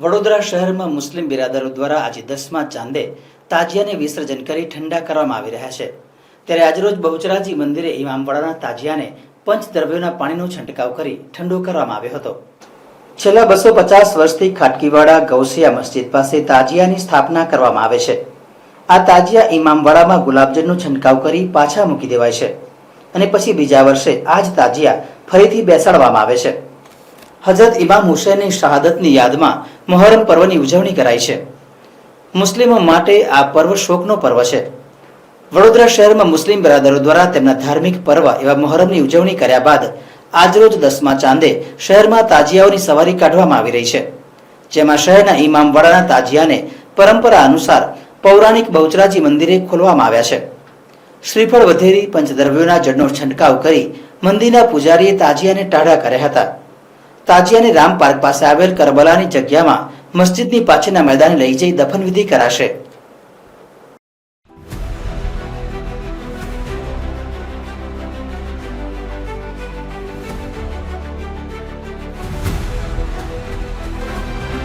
વડોદરા શહેરમાં મુસ્લિમ બિરાદરો દ્વારા આજે દસમા ચાંદે તાજિયાને વિસર્જન કરી ઠંડા કરવામાં આવી રહ્યા છે. ત્યારે આજરોજ બહુચરાજી મંદિરે ઇમામવાડાના તાજિયાને પંચદ્રવ્યોના પાણીનો છંટકાવ કરી ઠંડો કરવામાં આવ્યો હતો. છેલ્લા બસો પચાસ વર્ષથી ખાટકીવાડા, ગૌસિયા મસ્જિદ પાસે તાજિયાની સ્થાપના કરવામાં આવે છે. આ તાજિયા ઇમામવાડામાં ગુલાબજળનો છંટકાવ કરી પાછા મૂકી દેવાય છે. અને પછી બીજા વર્ષે આ જ તાજિયા ફરીથી બેસાડવામાં આવે છે. હજરત ઇમામ હુસૈનની શહાદતની યાદમાં મોહરમ પર્વની ઉજવણી કરાય છે. મુસ્લિમો માટે આ પર્વ શોકનો પર્વ છે. વડોદરા શહેરમાં મુસ્લિમ બરાદરો દ્વારા તેમના ધાર્મિક પર્વ એવા મોહરમની ઉજવણી કર્યા બાદ આજરોજ દસમા ચાંદે શહેરમાં તાજિયાઓની સવારી કાઢવામાં આવી રહી છે. જેમાં શહેરના ઇમામવાડાના તાજિયાને પરંપરા અનુસાર પૌરાણિક બહુચરાજી મંદિરે ખોલવામાં આવ્યા છે. શ્રીફળ વધેરી પંચદ્રવ્યોના જળનો છંટકાવ કરી મંદિરના પૂજારીએ તાજિયાને ટાઢા કર્યા હતા. તાજિયાને રામ પાર્ક પાસે આવેલ કરબલાની જગ્યામાં મસ્જિદની પાછળના મેદાને લઈ જઈ દફનવિધિ કરાશે.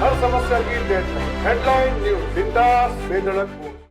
હર સમસ્યા હેડલાઇન ન્યૂઝ, બિંદાસ, બેધડક.